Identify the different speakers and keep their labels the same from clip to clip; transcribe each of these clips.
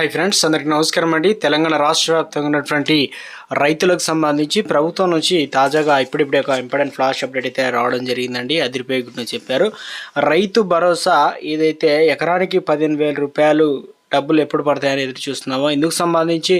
Speaker 1: Hi friends అందరికీ నమస్కారం అండి. తెలంగాణ రాష్ట్ర వ్యాప్తంగా ఉన్నటువంటి రైతులకు సంబంధించి ప్రభుత్వం నుంచి తాజాగా ఇప్పుడిప్పుడే ఒక ఇంపార్టెంట్ ఫ్లాష్ అప్డేట్ అయితే రావడం జరిగిందండి. అదిరిపోయి చెప్పారు. రైతు భరోసా ఏదైతే ఎకరానికి పదిహేను వేల రూపాయలు డబ్బులు ఎప్పుడు పడతాయని ఎదురు చూస్తున్నామో ఇందుకు సంబంధించి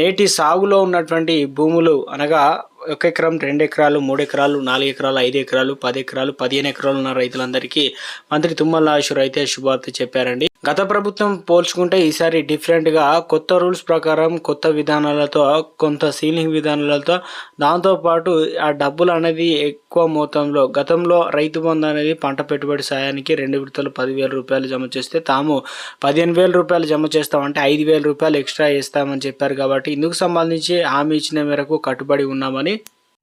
Speaker 1: నేటి సాగులో ఉన్నటువంటి భూములు అనగా ఒక ఎకరం రెండు ఎకరాలు మూడు ఎకరాలు నాలుగు ఎకరాలు ఐదు ఎకరాలు పది ఎకరాలు పదిహేను ఎకరాలు ఉన్న రైతులందరికీ మంత్రి తుమ్మల నాగేశ్వర అయితే శుభార్త చెప్పారండి. గత ప్రభుత్వం పోల్చుకుంటే ఈసారి డిఫరెంట్గా కొత్త రూల్స్ ప్రకారం కొత్త విధానాలతో కొంత సీలింగ్ విధానాలతో దాంతోపాటు ఆ డబ్బులు అనేది ఎక్కువ మొత్తంలో గతంలో రైతు బంధు అనేది పంట పెట్టుబడి సాయానికి రెండు విడతలు పదివేల రూపాయలు జమ చేస్తే తాము పదిహేను వేల రూపాయలు జమ చేస్తామంటే ఐదు వేల రూపాయలు ఎక్స్ట్రా వేస్తామని చెప్పారు కాబట్టి ఇందుకు సంబంధించి హామీ ఇచ్చిన మేరకు కట్టుబడి ఉన్నామని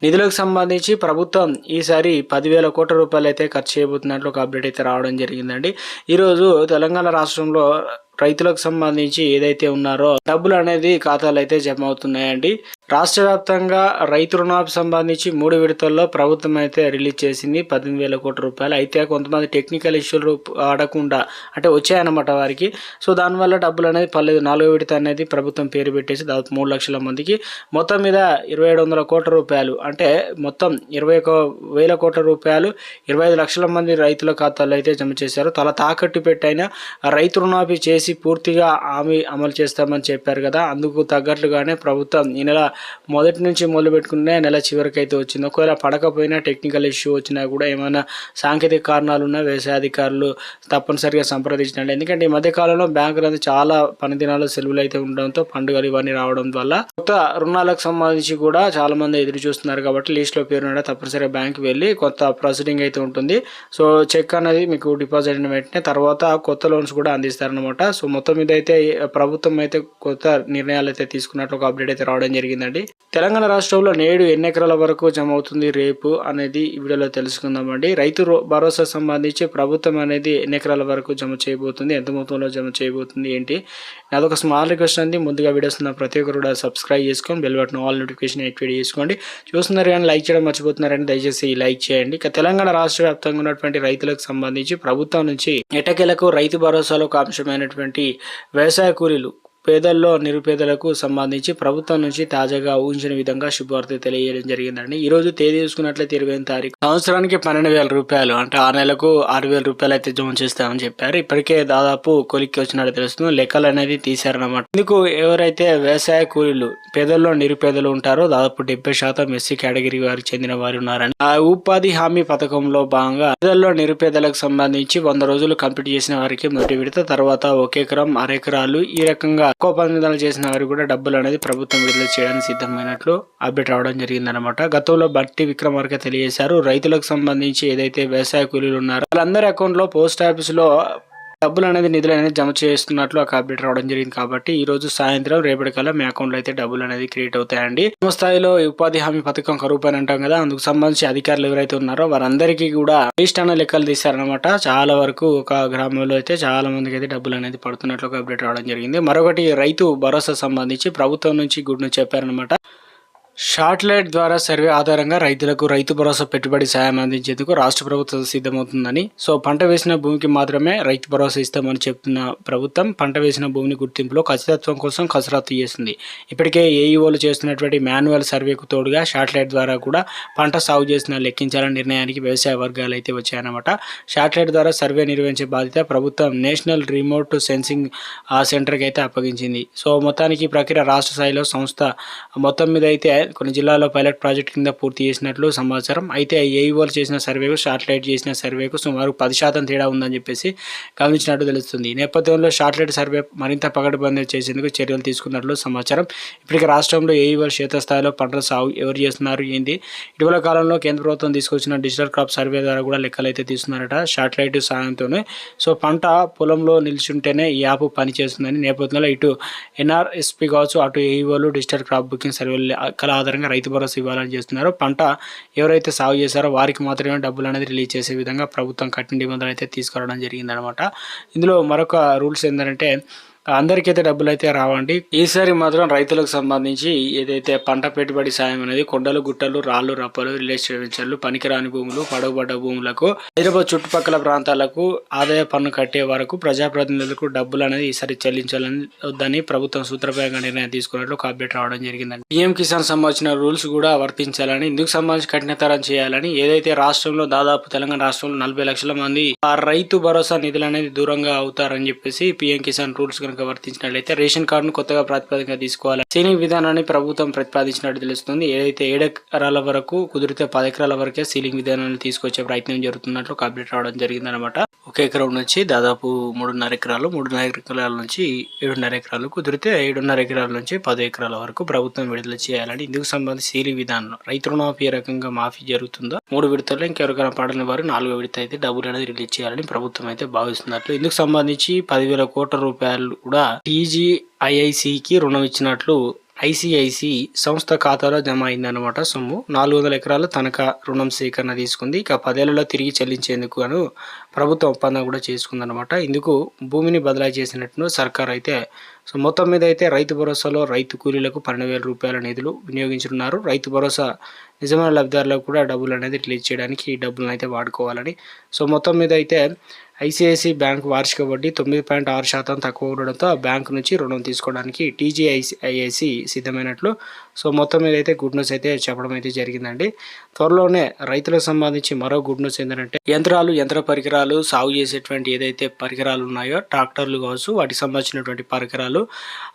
Speaker 1: నిధులకు సంబంధించి ప్రభుత్వం ఈసారి పదివేల కోట్ల రూపాయలు అయితే ఖర్చు చేయబోతున్నట్లు ఒక అప్డేట్ అయితే రావడం జరిగిందండి. ఈరోజు తెలంగాణ రాష్ట్రంలో రైతులకు సంబంధించి ఏదైతే ఉన్నారో డబ్బులు అనేది ఖాతాలు అయితే జమ అవుతున్నాయండి. రాష్ట్ర వ్యాప్తంగా రైతు రుణాలకు సంబంధించి మూడు విడతల్లో ప్రభుత్వం అయితే రిలీజ్ చేసింది పద్దెనిమిది వేల కోట్ల రూపాయలు. అయితే కొంతమంది టెక్నికల్ ఇష్యూలు ఆడకుండా అంటే వచ్చాయన్నమాట వారికి. సో దానివల్ల డబ్బులు అనేది పర్లేదు. నాలుగో విడత అనేది ప్రభుత్వం పేరు పెట్టేసి దాదాపు మూడు లక్షల మందికి. మొత్తం మీద ఇరవై ఏడు వందల కోట్ల రూపాయలు. అంటే మొత్తం ఇరవై ఒక వేల కోట్ల రూపాయలు ఇరవై ఐదు లక్షల మంది రైతుల ఖాతాల్లో అయితే జమ చేశారు. తల తాకట్టు పెట్టైన రైతు రుణాపి చేసి పూర్తిగా హామీ అమలు చేస్తామని చెప్పారు కదా. అందుకు తగ్గట్లుగానే ప్రభుత్వం ఈ నెల మొదటి నుంచి మొదలు పెట్టుకునే నెల చివరికి అయితే వచ్చింది. ఒకవేళ పడకపోయినా టెక్నికల్ ఇష్యూ వచ్చినా కూడా ఏమైనా సాంకేతిక కారణాలు ఉన్నా వ్యవసాయ అధికారులు తప్పనిసరిగా సంప్రదించినట్టు ఎందుకంటే ఈ మధ్య కాలంలో బ్యాంకులు అయితే చాలా పనిదినాలు సెలవులు అయితే ఉండడంతో పండుగలు ఇవన్నీ రావడం వల్ల కొత్త రుణాలకు సంబంధించి కూడా చాలా మంది ఎదురు చూస్తున్నారు కాబట్టి లిస్ట్లో పేరు తప్పనిసరిగా బ్యాంక్ వెళ్ళి కొత్త ప్రొసీడింగ్ అయితే ఉంటుంది. సో చెక్ అనేది మీకు డిపాజిట్ అయిన వెంటనే తర్వాత కొత్త లోన్స్ కూడా అందిస్తారనమాట సో మొత్తం మీద అయితే ప్రభుత్వం అయితే కొత్త నిర్ణయాలు అయితే తీసుకున్నట్లు ఒక అప్డేట్ అయితే రావడం జరిగిందండి. తెలంగాణ రాష్ట్రంలో నేడు ఎన్ని ఎకరాల వరకు జమ అవుతుంది రేపు అనేది ఈ వీడియోలో తెలుసుకుందామండి. రైతు రో- భరోసా సంబంధించి ప్రభుత్వం అనేది ఎన్ని ఎకరాల వరకు జమ చేయబోతుంది. ఎంత మొత్తంలో జమ చేయబోతుంది ఏంటి? నాదొక స్మాల్ రిక్వెస్ట్ అండి. ముందుగా వీడియోస్ ఉన్న ప్రతి ఒక్కరు కూడా సబ్స్క్రైబ్ చేసుకొని bell button all notification activate చేసుకోండి. చూస్తున్నారు కానీ లైక్ చేయడం మర్చిపోతున్నారని దయచేసి లైక్ చేయండి. ఇక తెలంగాణ రాష్ట్ర వ్యాప్తంగా ఉన్నటువంటి రైతులకు సంబంధించి ప్రభుత్వం నుంచి ఎటకెలకు రైతు భరోసాలో ఒక అంశమైనటువంటి వ్యవసాయ కూలీలు పేదల్లో నిరుపేదలకు సంబంధించి ప్రభుత్వం నుంచి తాజాగా ఊహించిన విధంగా శుభవార్త తెలియజేయడం జరిగిందండి. ఈ రోజు తేదీ చూసుకున్నట్లయితే ఇరవై తారీఖు. సంవత్సరానికి పన్నెండు వేల రూపాయలు అంటే ఆ నెలకు ఆరు వేల రూపాయలు అయితే జమ చేస్తామని చెప్పారు. ఇప్పటికే దాదాపు కొలిక్కి వచ్చినట్టు తెలుస్తుంది. లెక్కలు అనేది తీశారన్నమాట. ఇందుకు ఎవరైతే వ్యవసాయ కూలీలు పేదల్లో నిరుపేదలు ఉంటారో దాదాపు డెబ్బై శాతం ఎస్సీ కేటగిరీ వారికి చెందిన వారు ఉన్నారని ఆ ఉపాధి హామీ పథకంలో భాగంగా పేదల్లో నిరుపేదలకు సంబంధించి వంద రోజులు కంప్లీట్ చేసిన వారికి మొదటి విడత తర్వాత ఒక ఎకరం అరెకరాలు. ఈ రకంగా ఎక్కువ పనిదాలు చేసిన వారికి కూడా డబ్బులు అనేది ప్రభుత్వం విడుదల చేయడానికి సిద్ధమైనట్లు అప్డేట్ రావడం జరిగిందనమాట గతంలో బట్టి విక్రమార్క తెలియజేశారు. రైతులకు సంబంధించి ఏదైతే వ్యవసాయ కూలీలు ఉన్నారో వాళ్ళందరి అకౌంట్లో పోస్ట్ ఆఫీస్లో డబ్బులు అనేది నిధులు అనేది జమ చేస్తున్నట్లు ఒక అప్డేట్ రావడం జరిగింది కాబట్టి ఈ రోజు సాయంత్రం రేపటి కల్లా మీ అకౌంట్లో అయితే డబ్బులు అనేది క్రియేట్ అవుతాయండి. గ్రామ స్థాయిలో ఉపాధి హామీ పథకం కరువు పని అంటాం కదా అందుకు సంబంధించి అధికారులు ఎవరైతే ఉన్నారో వారందరికీ కూడా లిస్ట్ అన్న లెక్కలు తీశారనమాట చాలా వరకు ఒక గ్రామంలో అయితే చాలా మందికి అయితే డబ్బులు అనేది పడుతున్నట్లు ఒక అప్డేట్ రావడం జరిగింది. మరొకటి రైతు భరోసా సంబంధించి ప్రభుత్వం నుంచి గుడ్ న్యూస్ చెప్పారనమాట షార్ట్లైట్ ద్వారా సర్వే ఆధారంగా రైతులకు రైతు భరోసా పెట్టుబడి సాయం అందించేందుకు రాష్ట్ర ప్రభుత్వం సిద్ధమవుతుందని. సో పంట వేసిన భూమికి మాత్రమే రైతు భరోసా ఇస్తామని చెప్తున్న ప్రభుత్వం పంట వేసిన భూమిని గుర్తింపులో ఖచ్చితత్వం కోసం కసరత్తు చేస్తుంది. ఇప్పటికే ఏఈఓలు చేస్తున్నటువంటి మాన్యువల్ సర్వేకు తోడుగా షార్ట్లైట్ ద్వారా కూడా పంట సాగు చేసిన లెక్కించాలని నిర్ణయానికి వ్యవసాయ వర్గాలు అయితే వచ్చాయన్నమాట. షార్ట్లైట్ ద్వారా సర్వే నిర్వహించే బాధ్యత ప్రభుత్వం నేషనల్ రిమోట్ సెన్సింగ్ ఆ సెంటర్కి అయితే అప్పగించింది. సో మొత్తానికి ఈ ప్రక్రియ రాష్ట్ర స్థాయిలో సంస్థ మొత్తం మీద అయితే కొన్ని జిల్లాల్లో పైలట్ ప్రాజెక్ట్ కింద పూర్తి చేసినట్లు సమాచారం. అయితే ఏఈఓలు చేసిన సర్వేకు షార్ట్లైట్ చేసిన సర్వేకు సుమారు పది శాతం తేడా ఉందని చెప్పేసి గమనించినట్టు తెలుస్తుంది. ఈ నేపథ్యంలో షార్ట్లైట్ సర్వే మరింత పకడ్బందీ చేసేందుకు చర్యలు తీసుకున్నట్లు సమాచారం. ఇప్పటికే రాష్ట్రంలో ఏఈఓలు క్షేత్రస్థాయిలో పంటల సాగు ఎవరు చేస్తున్నారు ఏంది? ఇటీవల కాలంలో కేంద్ర ప్రభుత్వం తీసుకొచ్చిన డిజిటల్ క్రాప్ సర్వే ద్వారా కూడా లెక్కలు అయితే తీస్తున్నారట షార్ట్లైట్ సాయంతోనే. సో పంట పొలంలో నిల్చుంటేనే ఈ యాప్ పనిచేస్తుందని నేపథ్యంలో ఇటు ఎన్ఆర్ఎస్పి కావచ్చు అటు ఏఈఓలు డిజిటల్ క్రాప్ బుకింగ్ సర్వేలు లెక్కల ఆధారంగా రైతు భరోసా ఇవ్వాలని చేస్తున్నారు. పంట ఎవరైతే సాగు చేశారో వారికి మాత్రమే డబ్బులు అనేది రిలీజ్ చేసే విధంగా ప్రభుత్వం కఠిన నిబంధనలు అయితే తీసుకురావడం జరిగిందనమాట ఇందులో మరొక రూల్స్ ఏంటంటే అందరికైతే డబ్బులు అయితే రావండి. ఈసారి మాత్రం రైతులకు సంబంధించి ఏదైతే పంట పెట్టుబడి సాయం అనేది కొండలు గుట్టలు రాళ్ళు రప్పలు రిలేషన్లు పనికిరాని భూములు పడవబడ్డ భూములకు హైదరాబాద్ చుట్టుపక్కల ప్రాంతాలకు ఆదాయ పన్ను కట్టే వరకు ప్రజాప్రతినిధులకు డబ్బులు అనేది ఈసారి చెల్లించాలని వద్దని ప్రభుత్వం సూత్రప్రాయంగా నిర్ణయం తీసుకున్నట్లు ఒక అప్డేట్ రావడం జరిగిందండి. పిఎం కిసాన్ సంబంధించిన రూల్స్ కూడా వర్తించాలని ఇందుకు సంబంధించి కఠినతరం చేయాలని ఏదైతే రాష్ట్రంలో దాదాపు తెలంగాణ రాష్ట్రంలో నలభై లక్షల మంది ఆ రైతు భరోసా నిధులు అనేది దూరంగా అవుతారని చెప్పేసి పిఎం కిసాన్ రూల్స్ కనుక వర్తించినట్లయితే రేషన్ కార్డును కొత్తగా ప్రాతిపదికగా తీసుకోవాలి. సీలింగ్ విధానాన్ని ప్రభుత్వం ప్రతిపాదించినట్టు తెలుస్తుంది. ఏదైతే ఏడెకరాల వరకు కుదిరితే పది ఎకరాల వరకే సీలింగ్ విధానాన్ని తీసుకొచ్చే ప్రయత్నం జరుగుతున్నట్లు కంప్లీట్ అప్డేట్ రావడం జరిగిందనమాట ఒక ఎకరం నుంచి దాదాపు మూడున్నర ఎకరాలు మూడున్నర ఎకరాల నుంచి ఏడున్నర ఎకరాలు కుదిరితే ఏడున్నర ఎకరాల నుంచి పది ఎకరాల వరకు ప్రభుత్వం విడుదల చేయాలని ఇందుకు సంబంధించి సీలి విధానం రైతు రుణమాఫీ ఏ రకంగా మాఫీ జరుగుతుందో మూడు విడతల్లో ఇంకెవరికైనా పడని వారు నాలుగో విడత అయితే డబ్బులు అనేది రిలీజ్ చేయాలని ప్రభుత్వం అయితే భావిస్తున్నట్లు. ఇందుకు సంబంధించి పదివేల కోట్ల రూపాయలు కూడా టీజీఐఐసికి రుణం ఇచ్చినట్లు ఐసిఐసి సంస్థ ఖాతాలో జమ అయిందనమాట సొమ్ము. నాలుగు వందల ఎకరాల తనఖా రుణం సేకరణ తీసుకుంది. ఇక పదేళ్ళలో తిరిగి చెల్లించేందుకు గాను ప్రభుత్వం ఒప్పందం కూడా చేసుకుందనమాట ఇందుకు భూమిని బదిలీ చేసినట్టు సర్కార్ అయితే సో మొత్తం మీద అయితే రైతు భరోసాలో రైతు కూలీలకు పన్నెండు వేల రూపాయల నిధులు వినియోగించనున్నారు. రైతు భరోసా నిజమైన లబ్ధిదారులకు కూడా డబ్బులు అనేది రిలీజ్ చేయడానికి ఈ డబ్బులను అయితే వాడుకోవాలని. సో మొత్తం మీద అయితే ఐసిఐసి బ్యాంక్ వార్షిక వడ్డీ తొమ్మిది పాయింట్ ఆరు శాతం తక్కువ ఉండడంతో ఆ బ్యాంకు నుంచి రుణం తీసుకోవడానికి టీజీఐసిఐఐసి సిద్ధమైనట్లు. సో మొత్తం మీద అయితే గుడ్ న్యూస్ అయితే చెప్పడం అయితే జరిగిందండి. త్వరలోనే రైతులకు సంబంధించి మరో గుడ్ న్యూస్ ఏంటంటే యంత్రాలు యంత్ర పరికరాలు సాగు చేసేటువంటి ఏదైతే పరికరాలు ఉన్నాయో ట్రాక్టర్లు కావచ్చు వాటికి సంబంధించినటువంటి పరికరాలు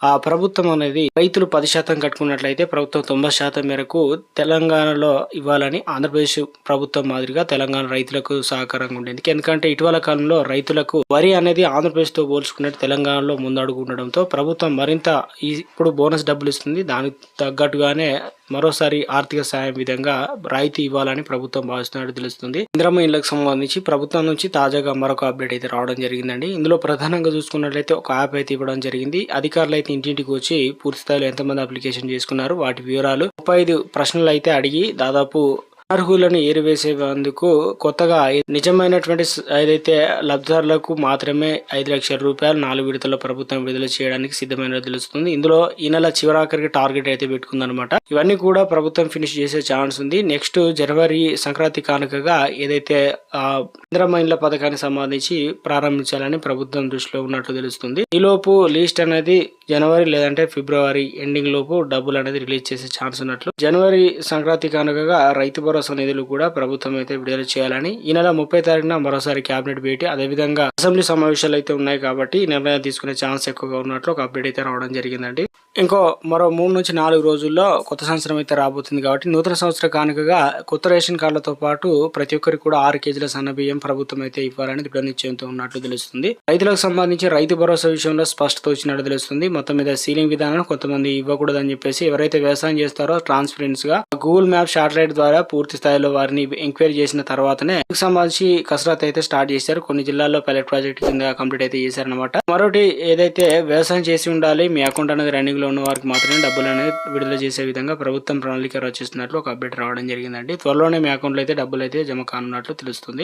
Speaker 1: ఆ ప్రభుత్వం అనేది రైతులు పది శాతం కట్టుకున్నట్లయితే ప్రభుత్వం తొంభై శాతం మేరకు తెలంగాణలో ఇవ్వాలని ఆంధ్రప్రదేశ్ ప్రభుత్వం మాదిరిగా తెలంగాణ రైతులకు సహకారంగా ఉండేందుకు. ఎందుకంటే ఇటీవల కాలంలో రైతులకు వరి అనేది ఆంధ్రప్రదేశ్తో పోల్చుకున్నట్టు తెలంగాణలో ముందడుగు ఉండడంతో ప్రభుత్వం మరింత ఇప్పుడు బోనస్ డబ్బులు ఇస్తుంది. దానికి తగ్గట్టుగానే మరోసారి ఆర్థిక సాయం విధంగా రాయితీ ఇవ్వాలని ప్రభుత్వం భావిస్తున్నట్టు తెలుస్తుంది. ఇంద్రమ్మ ఇళ్ళకు సంబంధించి ప్రభుత్వం నుంచి తాజాగా మరొక అప్డేట్ అయితే రావడం జరిగిందండి. ఇందులో ప్రధానంగా చూసుకున్నట్లయితే ఒక యాప్ అయితే ఇవ్వడం జరిగింది. అధికారులు అయితే ఇంటింటికి వచ్చి పూర్తి స్థాయిలో ఎంతమంది అప్లికేషన్ చేసుకున్నారు వాటి వివరాలు ముప్పై ఐదు ప్రశ్నలు అయితే అడిగి దాదాపు అర్హులను ఏరివేసేందుకు కొత్తగా నిజమైనటువంటి ఏదైతే లబ్ధిదారులకు మాత్రమే ఐదు లక్షల రూపాయలు నాలుగు విడతల ప్రభుత్వం విడుదల చేయడానికి సిద్ధమైనది తెలుస్తుంది. ఇందులో ఈ నెల చివరాఖరికి టార్గెట్ అయితే పెట్టుకుందనమాట ఇవన్నీ కూడా ప్రభుత్వం ఫినిష్ చేసే ఛాన్స్ ఉంది. నెక్స్ట్ జనవరి సంక్రాంతి కానుకగా ఏదైతే ఆ ఇండ్ల పథకానికి సంబంధించి ప్రారంభించాలని ప్రభుత్వం దృష్టిలో ఉన్నట్లు తెలుస్తుంది. ఈలోపు లిస్ట్ అనేది జనవరి లేదంటే ఫిబ్రవరి ఎండింగ్ లోపు డబ్బులు అనేది రిలీజ్ చేసే ఛాన్స్ ఉన్నట్లు. జనవరి సంక్రాంతి కానుకగా రైతు భరోసా నిధులు కూడా ప్రభుత్వం అయితే విడుదల చేయాలని ఈ నెల ముప్పై తారీఖున మరోసారి కేబినెట్ భేటీ. అదేవిధంగా అసెంబ్లీ సమావేశాలు అయితే ఉన్నాయి కాబట్టి ఈ నిర్ణయం తీసుకునే ఛాన్స్ ఎక్కువగా ఉన్నట్లు ఒక అప్డేట్ అయితే రావడం జరిగిందండి. ఇంకో మరో మూడు నుంచి నాలుగు రోజుల్లో కొత్త సంవత్సరం అయితే రాబోతుంది కాబట్టి నూతన సంవత్సర కానుకగా కొత్త రేషన్ కార్డులతో పాటు ప్రతి ఒక్కరికి కూడా ఆరు కేజీల సన్న బియ్యం ప్రభుత్వం అయితే ఇవ్వాలని దృఢ నిశ్చయంతో ఉన్నట్లు తెలుస్తుంది. రైతులకు సంబంధించి రైతు భరోసా విషయంలో స్పష్టత వచ్చినట్టు తెలుస్తుంది. మొత్తం మీద సీలింగ్ విధానం కొంతమంది ఇవ్వకూడదని చెప్పేసి ఎవరైతే వ్యవసాయం చేస్తారో ట్రాన్స్పరెన్స్గా గూగుల్ మ్యాప్ శాటిలైట్ ద్వారా పూర్తి స్థాయిలో వారిని ఎంక్వైరీ చేసిన తర్వాతనే దీనికి సంబంధించి కసరత్ అయితే స్టార్ట్ చేశారు. కొన్ని జిల్లాల్లో పైలట్ ప్రాజెక్ట్ కింద కంప్లీట్ అయితే చేశారనమాట మరొకటి ఏదైతే వ్యవసాయం చేసి ఉండాలి మీ అకౌంట్ అనేది రన్నింగ్ లో ఉన్న వారికి మాత్రమే డబ్బులు అనేది విడుదల చేసే విధంగా ప్రభుత్వం ప్రణాళిక రచిస్తున్నట్లు ఒక అప్డేట్ రావడం జరిగిందండి. త్వరలోనే మీ అకౌంట్లో అయితే డబ్బులు అయితే జమ కానున్నట్లు తెలుస్తుంది.